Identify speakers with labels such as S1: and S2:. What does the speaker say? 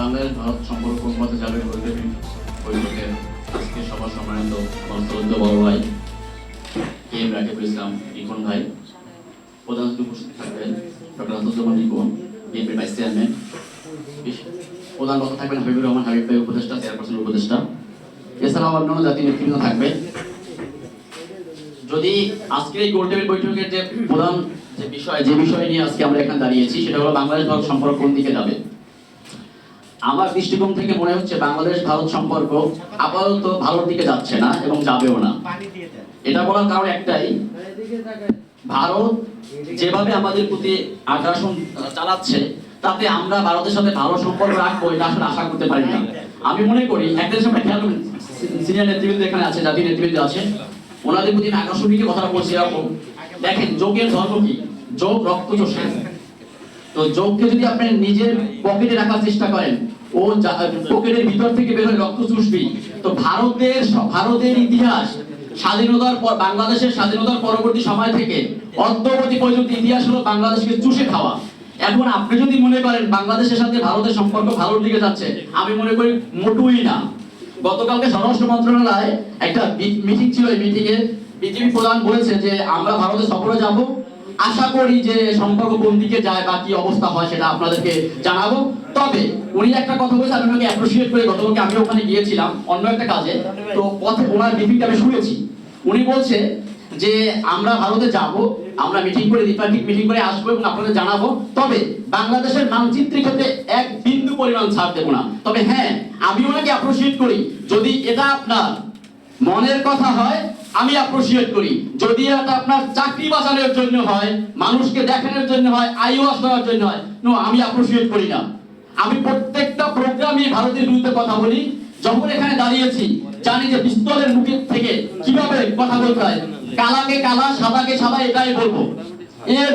S1: বাংলাদেশ, ভারত সম্পর্ক মত যাবে বৈঠকের আজকে সভা সম্মানিত মন্ত্রদ্দ বড় ভাই কে এম রাকিবুল ইসলাম ইকন ভাই। প্রধান উপস্থিত থাকবেন ডক্টর আসাদুজ্জামান ইকন বিএনপির ভাইস চেয়ারম্যান। প্রধান থাকবেন হাবিবুর রহমান, হাবিব ভাই উপদেষ্টা উপদেষ্টা। এছাড়াও অন্যান্য জাতীয় নেতৃবৃন্দ থাকবে যদি আজকের এই গোল বৈঠকের যে প্রধান যে বিষয় যে বিষয় নিয়ে আজকে আমরা এখানে দাঁড়িয়েছি, সেটা হলো বাংলাদেশ ভারত সম্পর্ক কোন দিকে যাবে? আমার দৃষ্টিকোণ থেকে মনে হচ্ছে বাংলাদেশ ভারত সম্পর্ক আপাতত ভালোর দিকে যাচ্ছে না এবং যাবেও না। এটা বলার কারণ একটাই ভারত যেভাবে আমাদের প্রতি আগ্রাসন চালাচ্ছে তাতে আমরা ভারতের সাথে ভালো সম্পর্ক রাখব এটা আসলে আশা করতে পারি না। আমি মনে করি একদের সময় খেয়াল সিনিয়র নেতৃবৃন্দ এখানে আছে জাতীয় নেতৃবৃন্দ আছে ওনাদের প্রতি আমি নিয়ে কথা বলছি এরকম। দেখেন যোগের ধর্ম কি? যোগ রক্ত চোষে তো যোগকে যদি আপনি নিজের পকেটে রাখার চেষ্টা করেন, ও পকেটের ভিতর থেকে বের হয়ে রক্ত চুষবি। তো ভারতের ভারতের ইতিহাস স্বাধীনতার পর, বাংলাদেশের স্বাধীনতার পরবর্তী সময় থেকে অদ্যবধি পর্যন্ত ইতিহাস হলো বাংলাদেশকে চুষে খাওয়া। এখন আপনি যদি মনে করেন বাংলাদেশের সাথে ভারতের সম্পর্ক ভালোর দিকে যাচ্ছে, আমি মনে করি মোটুই না। গতকালকে স্বরাষ্ট্র মন্ত্রণালয়ে একটা মিটিং ছিল, এই মিটিং এ বিজেপি প্রধান বলেছে যে, আমরা ভারতে সফরে যাব আশা করি যে সম্পর্ক কোন দিকে যায় বা কি অবস্থা হয় সেটা আপনাদেরকে জানাব। তবে উনি একটা কথা বলেছে আমি ওনাকে অ্যাপ্রিসিয়েট করে গতকালকে আমি ওখানে গিয়েছিলাম অন্য একটা কাজে। তো পথে ওনার মিটিংটা আমি শুনেছি। উনি বলছে যে, আমরা ভারতে যাব, আমরা মিটিং করে, দ্বিপাক্ষিক মিটিং করে আসব এবং আপনাদের জানাব। তবে বাংলাদেশের মানচিত্রের ক্ষেত্রে এক বিন্দু পরিমাণ ছাড় দেবো না। তবে হ্যাঁ আমি ওনাকে অ্যাপ্রিসিয়েট করি। যদি এটা আপনার মনের কথা হয় আমি অ্যাপ্রিসিয়েট করি। যদি এটা আপনার চাকরি বাঁচানোর জন্য হয়, মানুষকে দেখানোর জন্য হয়, আইওয়াস করার জন্য হয় নো আমি অ্যাপ্রিসিয়েট করি না। আমি প্রত্যেকটা প্রোগ্রামে ভারতের বিরুদ্ধে কথা বলি। যখন এখানে দাঁড়িয়েছি, জানি যে পিস্তলের মুখে থেকে কীভাবে কথা বলতে হয়। কালাকে কালা, সাদাকে সাদা, এটাই বলব। এর